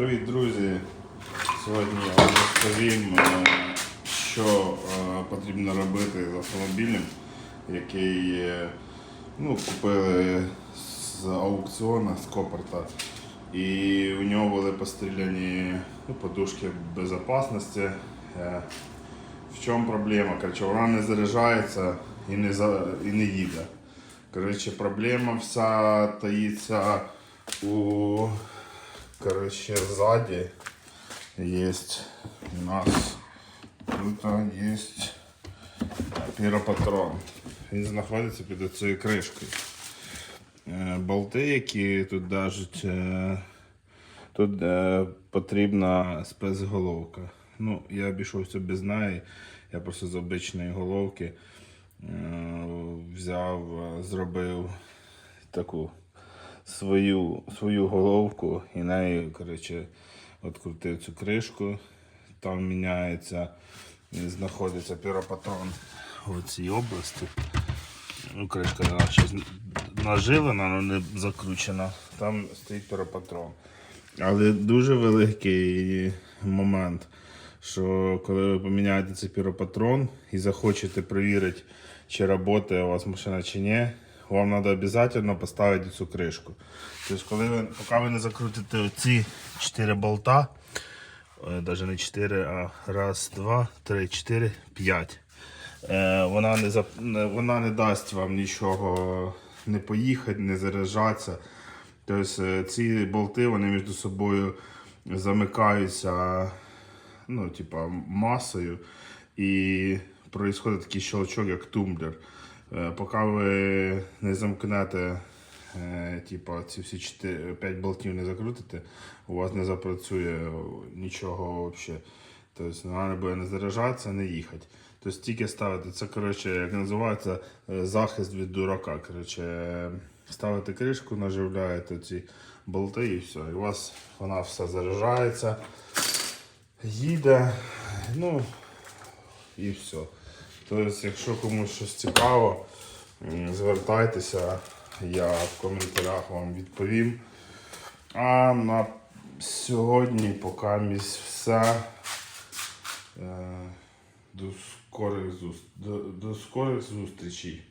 Привіт, друзі! Сьогодні я розповім, е, що е, потрібно робити з автомобілем, який е, ну, купили з аукціону з Копорта. І у нього були постріляні ну, подушки безпечності. В чому проблема? Короче, вона не заряджається і не, за, і не їде. Короче, проблема вся таїться у короче, сзади есть у нас тут есть піропатрон. Він знаходиться під цією кришкою. Е, Болти, які тут держать, е, тут е, потрібна спецголовка. Ну, я обійшовся без неї, я просто з обичної головки взяв, зробив таку свою, свою головку і нею, коротше, відкрутив цю кришку. Там міняється, знаходиться піропатрон в цій області. Ну, кришка ще нажилена, але не закручена. Там стоїть піропатрон. Але дуже великий момент, що коли ви поміняєте цей піропатрон і захочете перевірити, чи працює у вас машина чи ні, вам треба обов'язково поставити цю кришку. Тобто, коли ви, поки ви не закрутите оці 4 болта, навіть не 4, а раз, два, три, чотири, п'ять. Е, Вона не, зап- вона не дасть вам нічого не поїхати, не заряджатися. Тобто е, ці болти вони між собою замикаються ну, типа, масою і происходить такий щелчок, як тумблер. Е, Поки ви не замкнете типа, ці всі 4, 5 болтів не закрутите, у вас не запрацює нічого взагалі. Тобто вона буде не заряджатися, не їхати. Тобто тільки ставити, це коротше, як називається, е, захист від дурака. Коротше, ставите кришку, наживляєте ці болти і все. І у вас вона все заряджається, їде, ну і все. Тобто, якщо комусь щось цікаво, звертайтеся, я в коментарях вам відповім. А на сьогодні поки місь все. Е, До скорих, зу... до, до скорих зустрічей.